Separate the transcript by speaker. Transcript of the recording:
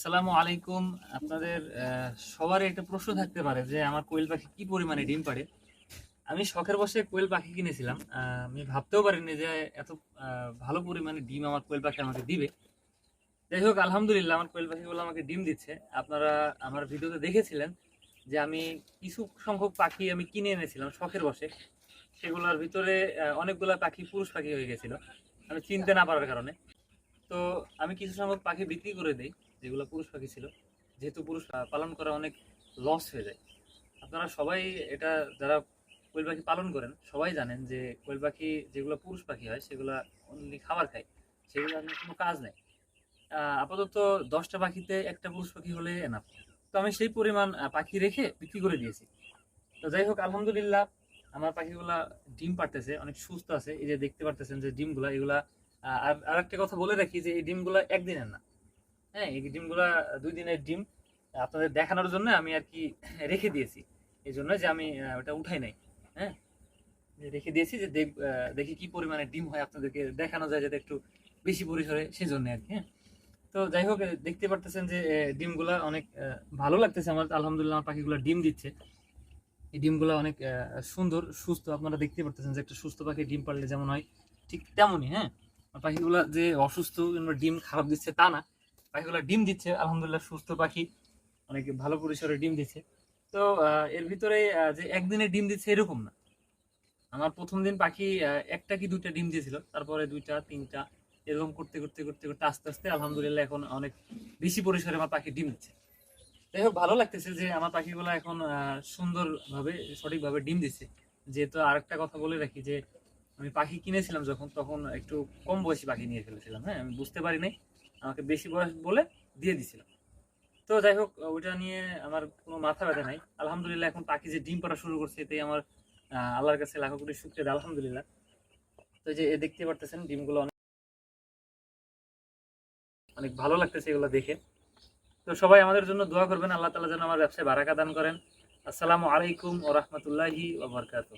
Speaker 1: আসসালামু আলাইকুম। আপনাদের সবার একটা প্রশ্ন থাকতে পারে যে আমার কোয়েল পাখি কি পরিমাণে ডিম পাড়ে? আমি শখের বসে কোয়েল পাখি কিনেছিলাম। আমি ভাবতেও পারিনি যে এত ভালো পরিমাণে ডিম আমার কোয়েল পাখি আমাকে দিবে। যাই হোক, আলহামদুলিল্লাহ আমার কোয়েল পাখিগুলো আমাকে ডিম দিচ্ছে। আপনারা আমার ভিডিওতে দেখেছিলেন যে আমি কিছু সংখ্যক পাখি আমি কিনে এনেছিলাম শখের বসে সেগুলোর ভিতরে অনেকগুলো পাখি পুরুষ পাখি হয়ে গেছিল। আমি চিনতে না পারার কারণে। তো আমি কিছু সংখ্যক পাখি বিক্রি করে দিই, যেগুলো পুরুষ পাখি ছিল। যেহেতু পুরুষ পালন করা অনেক লস হয়ে যায়। আপনারা সবাই এটা, যারা কোয়েল পাখি পালন করেন, সবাই জানেন যে কোয়েল পাখি, যেগুলো পুরুষ পাখি হয়, সেগুলো অনলি খাবার খায়, সেগুলো কোনো কাজ নেই। আপাতত দশটা পাখিতে একটা পুরুষ পাখি হলে এনাফ তো আমি সেই পরিমাণ পাখি রেখে বিক্রি করে দিয়েছি। তো যাই হোক, আলহামদুলিল্লাহ, আমার পাখিগুলা ডিম পারতেছে অনেক সুস্থ আছে। এই যে দেখতে পারতেছেন যে ডিমগুলা, এগুলা আর আরেকটা কথা বলে রাখি যে এই ডিমগুলা একদিনের না। হ্যাঁ এই ডিমগুলা দুই দিনের ডিম আপনাদের দেখানোর জন্য আমি আর কি রেখে দিয়েছি। এই জন্য যে আমি ওটা উঠাই নাই। হ্যাঁ রেখে দিয়েছি যে দেখি কি পরিমাণে ডিম হয় আপনাদেরকে দেখানো যায় যাতে একটু বেশি পরিসরে, সেজন্য আর কি হ্যাঁ। তো যাই হোক দেখতে পারতেছেন যে ডিমগুলা অনেক ভালো লাগতেছে আমার, আলহামদুলিল্লাহ আমার পাখিগুলো ডিম দিচ্ছে। এই ডিমগুলো অনেক সুন্দর, সুস্থ, আপনারা দেখতে পারতেছেন যে একটা সুস্থ পাখি ডিম পারলে যেমন হয়, ঠিক তেমনই হ্যাঁ। পাখিগুলা যে অসুস্থ কিংবা ডিম খারাপ দিচ্ছে তা না। পাখিগুলো ডিম দিচ্ছে, আলহামদুলিল্লাহ সুস্থ পাখি, অনেক ভালো পরিসরে ডিম দিচ্ছে। তো এর ভিতরে যে একদিনে ডিম দিচ্ছে এরকম না। আমার প্রথম দিন পাখি একটা কি দুইটা ডিম দিয়েছিল, তারপরে দুইটা, তিনটা, এরকম করতে করতে করতে করতে, আস্তে আস্তে আলহামদুলিল্লাহ এখন অনেক বেশি পরিসরে আমার পাখি ডিম দিচ্ছে। যাই হোক, ভালো লাগতেছে যে আমার পাখিগুলো এখন সুন্দরভাবে, সঠিকভাবে ডিম দিচ্ছে। যেহেতু আরেকটা কথা বলে রাখি যে আমি পাখি কিনেছিলাম যখন, তখন একটু কম বয়সী পাখি নিয়ে ফেলেছিলাম হ্যাঁ আমি বুঝতে পারি নাই আমাকে বেশি বয়স বলে দিয়ে দিছিল তো যাই হোক ওইটা নিয়ে আমার কোনো মাথা ব্যথা নাই। আলহামদুলিল্লাহ, এখন পাখি যে ডিম পাড়া শুরু করছে, এতেই আমার আল্লাহর কাছে লাখো কোটি শুক্রিয়া, আলহামদুলিল্লাহ। তো যে এ দেখতে পারতেছেন, ডিমগুলো অনেক অনেক ভালো লাগতেছে এগুলো দেখে। তো সবাই আমাদের জন্য দোয়া করবেন, আল্লাহ তালা যেন আমার ব্যবসায় বারাকা দান করেন। আসসালামু আলাইকুম ও রহমতুল্লাহি ওবরকাত